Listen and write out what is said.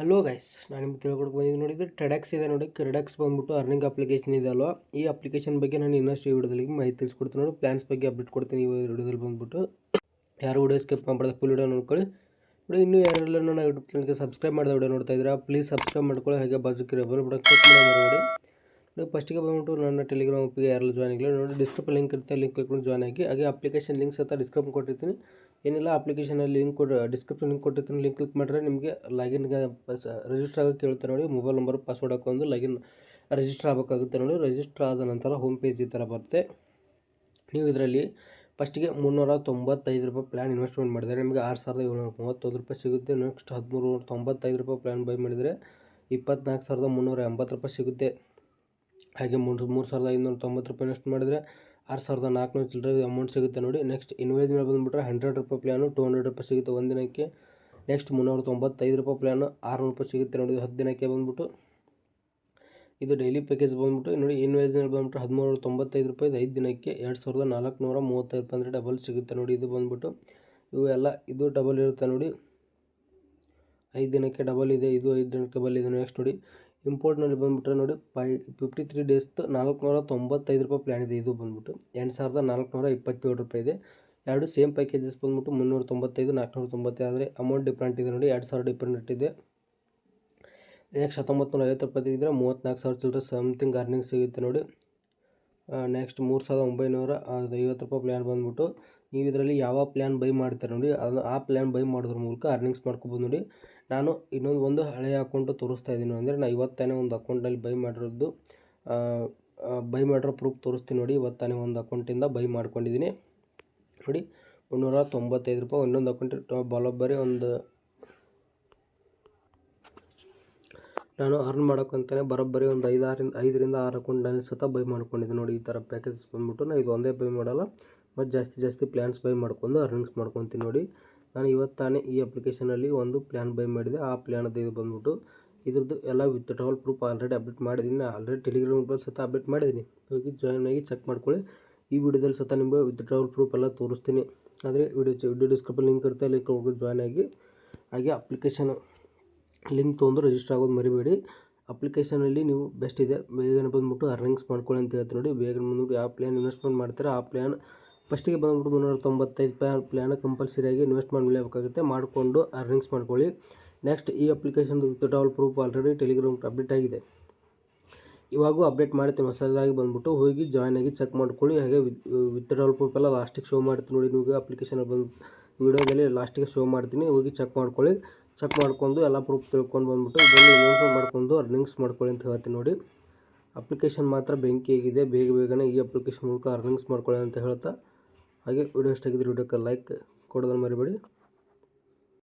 Hello guys ನಾನು ನಿಮ್ಗೆ ತಿಳ್ಕೊಡಕ್ಕೆ ಬಂದಿದ್ದು ನೋಡಿದ್ರೆ ಟೆಡಾಕ್ಸ್ ಇದೆ ನೋಡಿ. ಕ್ರೆಡಕ್ಸ್ ಬಂದ್ಬಿಟ್ಟು ಅರ್ನಿಂಗ್ ಅಪ್ಲಿಕೇಶನ್ ಇದೆ ಅಲ್ವಾ? ಈ ಅಪ್ಲಿಕೇಶನ್ ಬಗ್ಗೆ ನಾನು ಇನ್ನಷ್ಟು ಈ ವಿಡಿಯೋದಲ್ಲಿ ಮಾಹಿತಿ ತಿಳಿಸ್ಕೊಡ್ತೀನಿ ನೋಡಿ. ಪ್ಲಾನ್ಸ್ ಬಗ್ಗೆ ಅಪ್ಡೇಟ್ ಕೊಡ್ತೀನಿ ಈ ವಿಡಿಯೋದಲ್ಲಿ ಬಂದ್ಬಿಟ್ಟು. ಯಾರು ವಿಡಿಯೋ ಸ್ಕಿಪ್ ಮಾಡ್ಬಾರ್ದು ಫುಲ್ ವಿಡಿಯೋ ನೋಡ್ಕೊಳ್ಳಿ. ನೋಡಿ, ಇನ್ನೂ ಯಾರೆಲ್ಲ ನಾನು ಯೂಟ್ಯೂಬ್ ಚಾನಲ್ಗೆ ಸಬ್ಸ್ಕ್ರೈಬ್ ಮಾಡಿದ ವಿಡಿಯೋ ನೋಡ್ತಾ ಇದ್ದೀರಾ ಪ್ಲೀಸ್ ಸಬ್ಸ್ಕ್ರೈಬ್ ಮಾಡ್ಕೊಳ್ಳಿ. ಹಾಗೆ ಬಾಜುಕಿರೋ ಬೆಲ್ ಬಟನ್ ಕ್ಲಿಕ್ ಮಾಡಿ ನೋಡಿ ಫಸ್ಟಿಗೆ ಬಂದ್ಬಿಟ್ಟು ನನ್ನ ಟೆಲಿಗ್ರಾಮ್ ಆಪಿಗೆ ಯಾರೆಲ್ಲ ಜಾಯ್ನ್ ಆಗಿಲ್ಲ. ನೋಡಿ ಡಿಸ್ಕ್ರಿಪ್ ಲಿಂಕ್ ಇರುತ್ತೆ ಲಿಂಕ್ ಕ್ಲಿಕ್ ಮಾಡಿ ಜಾಯ್ನ್ ಆಗಿ. ಹಾಗೆ ಅಪ್ಲಿಕೇಶನ್ ಲಿಂಕ್ ಸಹ ಡಿಸ್ಕ್ರಿಪ್ ಕೊಟ್ಟಿರ್ತೀನಿ. ಏನಿಲ್ಲ ಅಪ್ಲಿಕೇಶನಲ್ಲಿ ಲಿಂಕ್ ಕೊಡ ಡಿಸ್ಕ್ರಿಪ್ಷನ್ ಲಿಂಕ್ ಕೊಟ್ಟಿರ್ತೀನಿ. ಲಿಂಕ್ ಕ್ಲಿಕ್ ಮಾಡಿದ್ರೆ ನಿಮಗೆ ಲಾಗಿನ್ಗೆ ರಿಜಿಸ್ಟರ್ ಆಗೋಕ್ಕೆ ಕೇಳುತ್ತೆ ನೋಡಿ. ಮೊಬೈಲ್ ನಂಬರ್ ಪಾಸ್ವರ್ಡ್ ಹಾಕೊಂಡು ಲಾಗಿನ್ ರಿಜಿಸ್ಟರ್ ಆಗಬೇಕಾಗುತ್ತೆ ನೋಡಿ. ರಿಜಿಸ್ಟರ್ ಆದ ನಂತರ ಹೋಮ್ ಪೇಜ್ ಈ ಥರ ಬರುತ್ತೆ. ನೀವು ಇದರಲ್ಲಿ ಫಸ್ಟಿಗೆ ಮುನ್ನೂರ ತೊಂಬತ್ತೈದು ರೂಪಾಯಿ ಪ್ಲ್ಯಾನ್ ಇನ್ವೆಸ್ಟ್ಮೆಂಟ್ ಮಾಡಿದರೆ ನಿಮಗೆ ಆರು ಸಾವಿರದ ಏಳ್ನೂರ ಮೂವತ್ತೊಂದು ರೂಪಾಯಿ ಸಿಗುತ್ತೆ. ನೆಕ್ಸ್ಟ್ ಹದಿಮೂರು ತೊಂಬತ್ತೈದು ರೂಪಾಯಿ ಪ್ಲ್ಯಾನ್ ಬೈ ಮಾಡಿದರೆ ಇಪ್ಪತ್ನಾಲ್ಕು ಸಾವಿರದ ಮುನ್ನೂರ ಎಂಬತ್ತು ರೂಪಾಯಿ ಸಿಗುತ್ತೆ. ಹಾಗೆ ಮೂರು ಮೂರು ಸಾವಿರದ ಐನೂರ ತೊಂಬತ್ತು ರೂಪಾಯಿ ಇನ್ವೆಸ್ಟ್ ಮಾಡಿದರೆ ಆರು ಸಾವಿರದ ನಾಲ್ಕುನೂರು ಚಿಲ್ಲರೆ ಅಮೌಂಟ್ ಸಿಗುತ್ತೆ ನೋಡಿ. ನೆಕ್ಸ್ಟ್ ಇನ್ವೇಸ್ ಮೇಲೆ ಬಂದುಬಿಟ್ರೆ ಹಂಡ್ರೆಡ್ ರೂಪಾಯಿ ಪ್ಲ್ಯಾನು ಟೂ ಹಂಡ್ರೆಡ್ ರೂಪಾಯಿ ಸಿಗುತ್ತೆ ಒಂದು ದಿನಕ್ಕೆ. ನೆಕ್ಸ್ಟ್ ಮುನ್ನೂರ ತೊಂಬತ್ತೈದು ರೂಪಾಯಿ ಪ್ಲ್ಯಾನು ಆರುನೂರು ರೂಪಾಯಿ ಸಿಗುತ್ತೆ ನೋಡಿ. ಹತ್ತು ದಿನಕ್ಕೆ ಬಂದುಬಿಟ್ಟು. ಇದು ಡೈಲಿ ಪ್ಯಾಕೇಜ್ ಬಂದುಬಿಟ್ಟು ನೋಡಿ ಇನ್ವೇಸ್ನಲ್ಲಿ ಬಂದುಬಿಟ್ಟು ಹದಿಮೂರು ತೊಂಬತ್ತೈದು ರೂಪಾಯಿ ಐದು ದಿನಕ್ಕೆ ಎರಡು ಸಾವಿರದ ನಾಲ್ಕುನೂರ ಮೂವತ್ತೈದು ರೂಪಾಯಿ ಅಂದರೆ ಡಬಲ್ ಸಿಗುತ್ತೆ ನೋಡಿ ಇದು ಬಂದುಬಿಟ್ಟು. ಇವೆಲ್ಲ ಇದು ಡಬಲ್ ಇರುತ್ತೆ ನೋಡಿ. ಐದು ದಿನಕ್ಕೆ ಡಬಲ್ ಇದೆ, ಇದು ಐದು ದಿನಕ್ಕೆ ಡಬಲ್ ಇದೆ ನೆಕ್ಸ್ಟ್ ನೋಡಿ. ಇಂಪೋರ್ಟ್ನಲ್ಲಿ ಬಂದುಬಿಟ್ರೆ ನೋಡಿ, ಫೈ ಫಿಫ್ಟಿ ತ್ರೀ ಡೇಸ್ದು ನಾಲ್ಕುನೂರ ತೊಂಬತ್ತೈದು ರೂಪಾಯಿ ಪ್ಲ್ಯಾನ್ ಇದೆ. ಇದು ಬಂದುಬಿಟ್ಟು ಎಂಟು ಸಾವಿರದ ನಾಲ್ಕುನೂರ ಇಪ್ಪತ್ತೇಳು ರೂಪಾಯಿ ಇದೆ. ಎರಡು ಸೇಮ್ ಪ್ಯಾಕೇಜಸ್ ಬಂದುಬಿಟ್ಟು ಮುನ್ನೂರ ತೊಂಬತ್ತೈದು ನಾಲ್ಕುನೂರ ತೊಂಬತ್ತೈದು ಆದರೆ ಅಮೌಂಟ್ ಡಿಫ್ರೆಂಟ್ ಇದೆ ನೋಡಿ, ಎರಡು ಸಾವಿರ ಡಿಫ್ರೆಂಟ್ ಇದೆ. ನೆಕ್ಸ್ಟ್ ಹತ್ತೊಂಬತ್ತು ನೂರ ಐವತ್ತು ರೂಪಾಯಿ ತೆಗೆದ್ರೆ ಮೂವತ್ತ್ನಾಲ್ಕು ಸಾವಿರ ಚಿಲ್ಲರೆ ಸಮಥಿಂಗ್ ಅರ್ನಿಂಗ್ ಸಿಗುತ್ತೆ ನೋಡಿ. ನೆಕ್ಸ್ಟ್ ಮೂರು ಸಾವಿರದ ಒಂಬೈನೂರ ಐವತ್ತು ರೂಪಾಯಿ ಪ್ಲ್ಯಾನ್ ಬಂದುಬಿಟ್ಟು ನೀವು ಇದರಲ್ಲಿ ಯಾವ ಪ್ಲ್ಯಾನ್ ಬೈ ಮಾಡ್ತಾರೆ ನೋಡಿ ಅದು ಆ ಪ್ಲ್ಯಾನ್ ಬೈ ಮಾಡೋದ್ರ ಮೂಲಕ ಅರ್ನಿಂಗ್ಸ್ ಮಾಡ್ಕೊಬೋದು ನೋಡಿ. ನಾನು ಇನ್ನೊಂದು ಒಂದು ಹಳೆಯ ಅಕೌಂಟು ತೋರಿಸ್ತಾ ಇದ್ದೀನಿ ಅಂದರೆ ನಾನು ಇವತ್ತಾನೆ ಒಂದು ಅಕೌಂಟಲ್ಲಿ ಬೈ ಮಾಡಿರೋದು. ಬೈ ಮಾಡಿರೋ ಪ್ರೂಫ್ ತೋರಿಸ್ತೀನಿ ನೋಡಿ. ಇವತ್ತಾನೆ ಒಂದು ಅಕೌಂಟಿಂದ ಬೈ ಮಾಡ್ಕೊಂಡಿದ್ದೀನಿ. ನೋಡಿ, ಮುನ್ನೂರ ತೊಂಬತ್ತೈದು ರೂಪಾಯಿ ಇನ್ನೊಂದು ಅಕೌಂಟ್ ಬರೋಬ್ಬರಿ ಒಂದು ನಾನು ಅರ್ನ್ ಮಾಡೋಕ್ಕಂತಲೇ ಬರೋಬ್ಬರಿ ಒಂದು ಐದಾರಿಂದ, ಐದರಿಂದ ಆರು ಅಕೌಂಟ್ನಲ್ಲಿ ಸತ ಬೈ ಮಾಡ್ಕೊಂಡಿದ್ದೆ ನೋಡಿ. ಈ ಥರ ಪ್ಯಾಕೇಜಸ್ ಬಂದ್ಬಿಟ್ಟು ನಾನು ಇದು ಒಂದೇ ಬೈ ಮಾಡಲ್ಲ. ಮತ್ತು ಜಾಸ್ತಿ ಜಾಸ್ತಿ ಪ್ಲ್ಯಾನ್ಸ್ ಬೈ ಮಾಡ್ಕೊಂಡು ಅರ್ನಿಂಗ್ಸ್ ಮಾಡ್ಕೊತೀನಿ ನೋಡಿ. ನಾನು ಇವತ್ತಾನೆ ಈ ಅಪ್ಲಿಕೇಶನಲ್ಲಿ ಒಂದು ಪ್ಲ್ಯಾನ್ ಬೈ ಮಾಡಿದೆ. ಆ ಪ್ಲ್ಯಾನದ ಇದು ಬಂದ್ಬಿಟ್ಟು ಇದ್ರದ್ದು ಎಲ್ಲ with travel proof already update ಮಾಡಿದ್ದೀನಿ ಆಲ್ರೆಡಿ ಟೆಲಿಗ್ರಾಮ್ ಸತ ಅಪ್ಡೇಟ್ ಮಾಡಿದ್ದೀನಿ ಹೋಗಿ ಜಾಯ್ನ್ ಆಗಿ ಚೆಕ್ ಮಾಡ್ಕೊಳ್ಳಿ. ಈ ವಿಡಿಯೋದಲ್ಲಿ ಸತ ನಿಮಗೆ ವಿತ್ ಟ್ರಾವಲ್ ಪ್ರೂಫ್ ಎಲ್ಲ ತೋರಿಸ್ತೀನಿ. ಆದರೆ ವಿಡಿಯೋ ವಿಡಿಯೋ ಡಿಸ್ಕ್ರಿಪ್ಷನ್ ಲಿಂಕ್ ಇರುತ್ತೆ ಲಿಂಕ್ ಹೋಗಿ ಜಾಯ್ನ್ ಆಗಿ. ಹಾಗೆ ಅಪ್ಲಿಕೇಶನ್ ಲಿಂಕ್ ತೊಗೊಂಡು ರಿಜಿಸ್ಟರ್ ಆಗೋದು ಮರಿಬೇಡಿ. ಅಪ್ಲಿಕೇಶನಲ್ಲಿ ನೀವು ಬೆಸ್ಟ್ ಇದೆ. ಬೇಗನೆ ಬಂದ್ಬಿಟ್ಟು ಅರ್ನಿಂಗ್ಸ್ ಮಾಡ್ಕೊಳ್ಳಿ ಅಂತ ಹೇಳ್ತೀನಿ ನೋಡಿ. ಬೇಗನೆ ಬಂದ್ಬಿಟ್ಟು ಯಾವ ಪ್ಲ್ಯಾನ್ ಇನ್ವೆಸ್ಟ್ಮೆಂಟ್ ಮಾಡ್ತಾರೆ, ಆ ಪ್ಲ್ಯಾನ್ ಫಸ್ಟಿಗೆ ಬಂದ್ಬಿಟ್ಟು ಮುನ್ನೂರ ತೊಂಬತ್ತೈದು ಪ್ಲ್ಯಾನ್ ಪ್ಲ್ಯಾನ್ ಕಂಪಲ್ಸರಿಯಾಗಿ ಇನ್ವೆಸ್ಟ್ ಮಾಡಲೇಬೇಕಾಗುತ್ತೆ ಮಾಡಿಕೊಂಡು ಅರ್ನಿಂಗ್ಸ್ ಮಾಡ್ಕೊಳ್ಳಿ. ನೆಕ್ಸ್ಟ್ ಈ ಅಪ್ಲಿಕೇಶನ್ದು withdrawal proof already Telegram update ಆಗಿದೆ. ಇವಾಗೂ ಅಪ್ಡೇಟ್ ಮಾಡ್ತೀನಿ ಹೊಸದಾಗಿ ಬಂದುಬಿಟ್ಟು ಹೋಗಿ ಜಾಯ್ನ್ ಆಗಿ ಚೆಕ್ ಮಾಡ್ಕೊಳ್ಳಿ. ಹಾಗೆ ವಿತ್ಡ್ರಾವಲ್ ಪ್ರೂಫ್ ಎಲ್ಲ ಲಾಸ್ಟಿಗೆ ಶೋ ಮಾಡ್ತೀನಿ ನೋಡಿ. ನಿಮಗೆ ಅಪ್ಲಿಕೇಶನ್ ಬಂದು ವೀಡಿಯೋದಲ್ಲಿ ಲಾಸ್ಟಿಗೆ ಶೋ ಮಾಡ್ತೀನಿ. ಹೋಗಿ ಚೆಕ್ ಮಾಡ್ಕೊಳ್ಳಿ. ಚೆಕ್ ಮಾಡ್ಕೊಂಡು ಎಲ್ಲ ಪ್ರೂಫ್ ತಿಳ್ಕೊಂಡು ಬಂದುಬಿಟ್ಟು ಇದರಲ್ಲಿ ಇನ್ವೆಸ್ಟ್ಮೆಂಟ್ ಮಾಡ್ಕೊಂಡು ಅರ್ನಿಂಗ್ಸ್ ಮಾಡ್ಕೊಳ್ಳಿ ಅಂತ ಹೇಳ್ತೀನಿ ನೋಡಿ. ಅಪ್ಲಿಕೇಶನ್ ಮಾತ್ರ ಬೆಂಕಿ ಆಗಿದೆ. ಬೇಗ ಬೇಗನೆ ಈ ಅಪ್ಲಿಕೇಶನ್ ಮೂಲಕ ಅರ್ನಿಂಗ್ಸ್ ಮಾಡ್ಕೊಳ್ಳಿ ಅಂತ ಹೇಳ್ತಾ. ಹಾಗೆ ವಿಡಿಯೋ ಇಷ್ಟ ಆಗಿದ್ರೆ ವಿಡಿಯೋಕ್ಕೆ ಲೈಕ್ ಕೊಡೋದನ್ನು ಮರಿಬೇಡಿ.